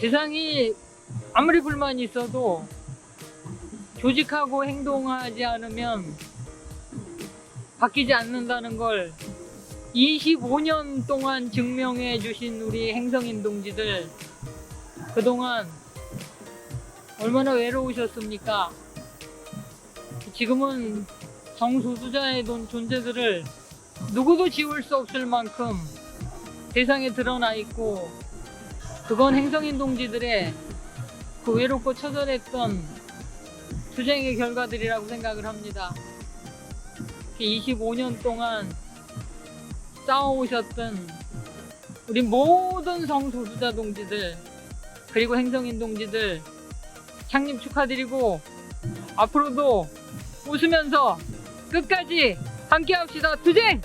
세상이 아무리 불만이 있어도 조직하고 행동하지 않으면 바뀌지 않는다는 걸 25년 동안 증명해 주신 우리 행성인 동지들 그동안 얼마나 외로우셨습니까? 지금은 성소수자의 돈- 존재들을 누구도 지울 수 없을 만큼 세상에 드러나 있고 그건 행성인 동지들의 그 외롭고 처절했던 투쟁의 결과들이라고 생각을 합니다. 25년 동안 싸워오셨던 우리 모든 성소수자 동지들 그리고 행성인 동지들 창립 축하드리고 앞으로도 웃으면서 끝까지 함께 합시다 투쟁!